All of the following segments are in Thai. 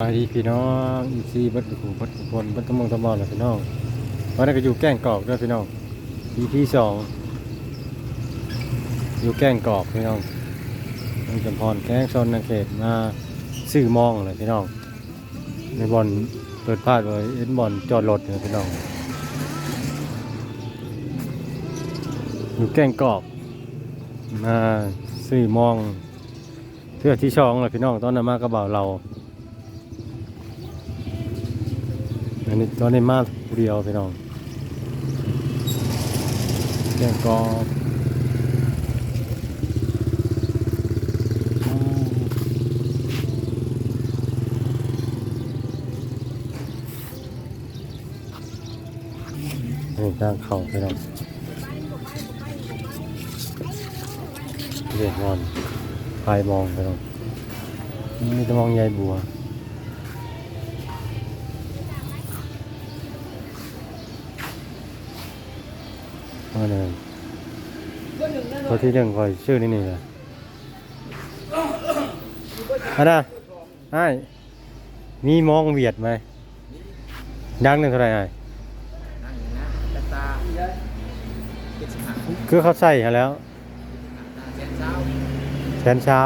สวัสดีพี่น้องอีซีบัดหูบัดบนบัดตะมงตะมอนนะพี่น้องวันนี้ก็อยู่แก้งกอกด้วยพี่น้องปีที่สองอยู่แก้งกอกพี่น้องมีจำพรแก้งชนนาเขตมาซื้อมองเลยพี่น้องในบอลเปิดพลาดไว้เอ็นบอลจอดรถเนี่ยพี่น้องอยู่แก้งกอกมาซื้อมองเพื่อที่ช่องเลยพี่น้องตอนนั้นมากระเบาเรา อันนี้ตอนนี้มาเดียวพี่น้องแกงกอบอืมนี่ทางเข้าพี่น้องเรียกงอนพายมองพี่น้องมีแต่มองใยบัว มาเลยตัวที่หนึ่งคอยชื่อนี่นี่แหละอันน่ะไอ้ายมีมองเวียดไหมดังหนึ่งเท่าไหรไอ้ายนั่งนะตาตาเจ็ดสิบห้าคือเขาใส่ให้แล้วตาเจ็ดเช้าแสนเช้า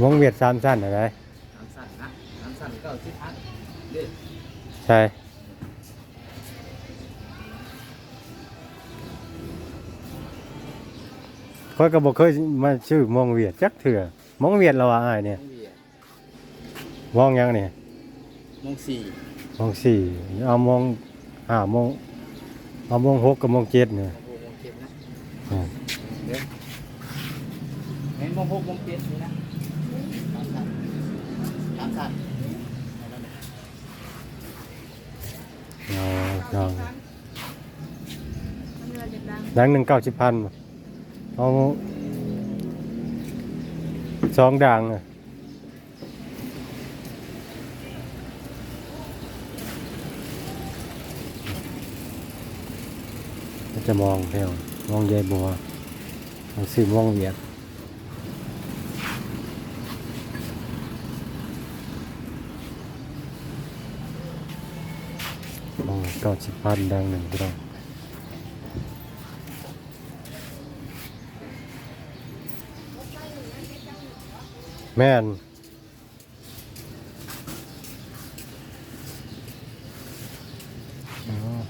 มองเวียดสามสั้นอะไรน้ำสั่นนะน้ำสั่นเก้าสิบพันเด็ดใช่ อยก็บอกเคยมาชื่อมองเวียดจักเถื่อมองเวียดเราว่าอ้ายเนี่ยมงเวียมองยังเนี่ยมงสี่มองสี่เอามองห้ามองเอามองหกกับมองเจ็ดเนี่ยมงหกมงเจ็ดนะอ่าเดี๋ยวเห็นมงหกมงเจ็ดนี่นะน้ำสั่นน้ำสั่นเอาเอามันเรือจะดังดังหนึ่งเก้าสิบพัน เอาสองด่างอะก็จะมองเที่ยวมองยายบัวเอาซื้อมองเวียดมองเก้าสิบพันดังหนึ่งก็ได้ แม่นอ๋อ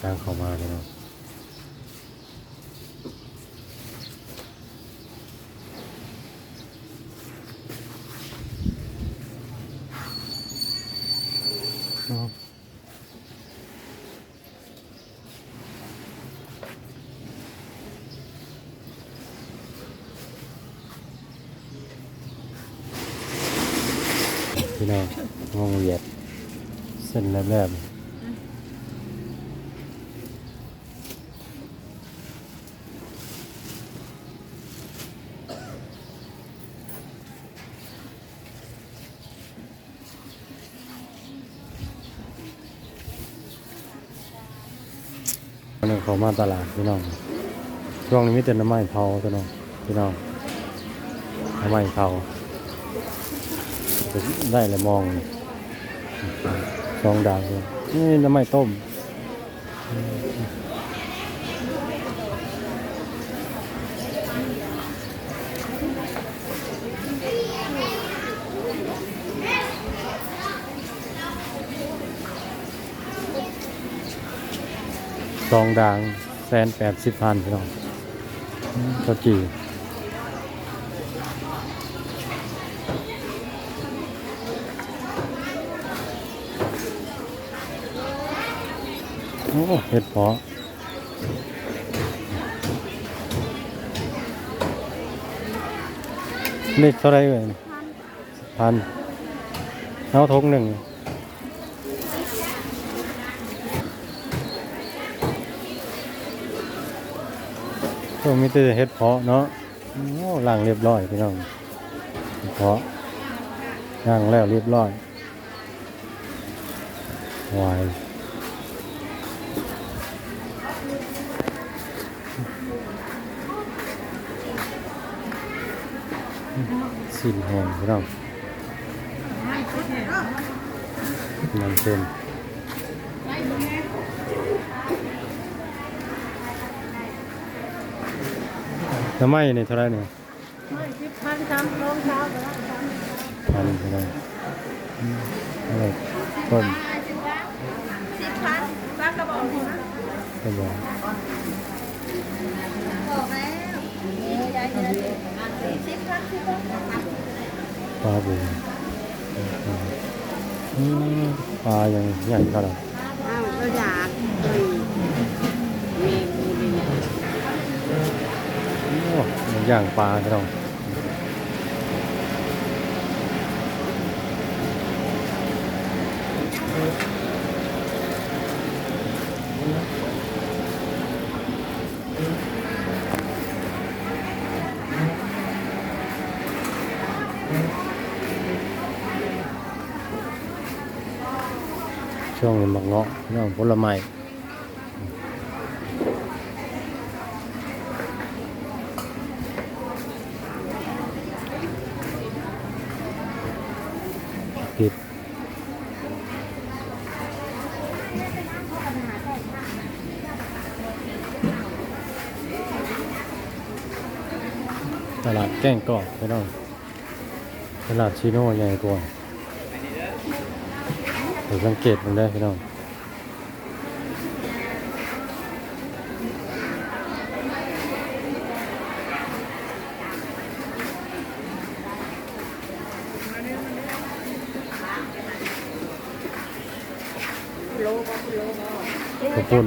สร้างเข้ามาเลยเนาะ อ๋อ พี่น้องมองเวียดเส้นแรบๆนนึงเขามาตลาดพี่น้อง ช่วงนี้มีแต่น้ำไม้เผาพี่น้องพี่น้องน้ำไม้เผา ได้เลยมองสองดาวเลยนี่น้ำไม้ต้มซองด่างแสนแปดสิบพันพี่น้องก็จี โอ้เห็ดพาะนี่เท่าไรเอ่ยพันเอาทงหนึ่งก็มีแต่เฮ็ดเพาะเนาะโอ้ล้างเรียบร้อยพี่น้องเพาะล้างแล้วเรียบร้อยวาย สิ้นแห้งพี่น้องน้ำเต็มน้ำไหม้นี่เท่าไหรเนี่ยพันสามรองเท้าก็ได้พันเท่าไหรอืมอะไรต้มสิบพันป้ากระบอกนะก็บอกบอกแล้ วยายเดือนสิบพันสิบพันปลาบูอืมปลายังใหญ่เท่าไหร่อ้าวก็อยากเลยมีมีมีโอ้มันย่างปลาพี่น้อง ช่วงนี้มักเงาะพี่น้องผลไม้ติดตลาดแก้งกอกพี่น้องตลาดชิโน่ใหญ่กว่า เดี๋ยวสังเกตมันได้พี่น้องโลก็โลก็ข้าวปุ้น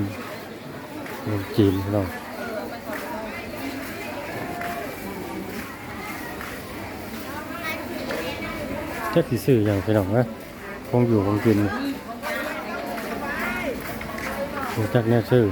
ขนมจีนพี่น้องแค่สีสื่ออย่างพี่น้องนะ คงอยู่คงกินรู้จักแน่ชื่อ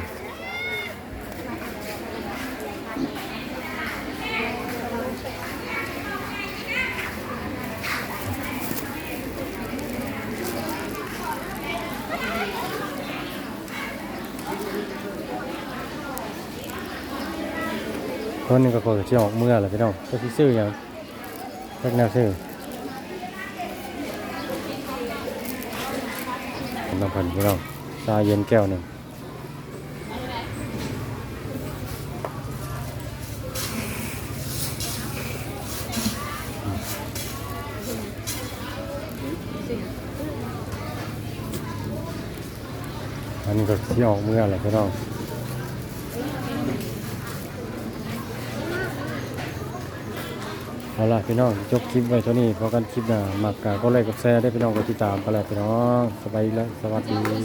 ตอนนี้ก็คอยจะออกเมื่อแหละพี่น้องแค่สีสื่ออย่างจักแนวชื่อ น้ำพันพี่น้องชาเย็นแก้วหนึ่งอันนี้ก็ที่ออกเมื่อแหละพี่น้อง เอาล่ะพี่น้องจบคลิปไว้เท่านี้เพราะกันคลิปหน้ามักกะก็ไลค์กดแชร์ได้พี่น้องกดติดตามไปแล้วพี่น้องสบายแล้วสวัสดี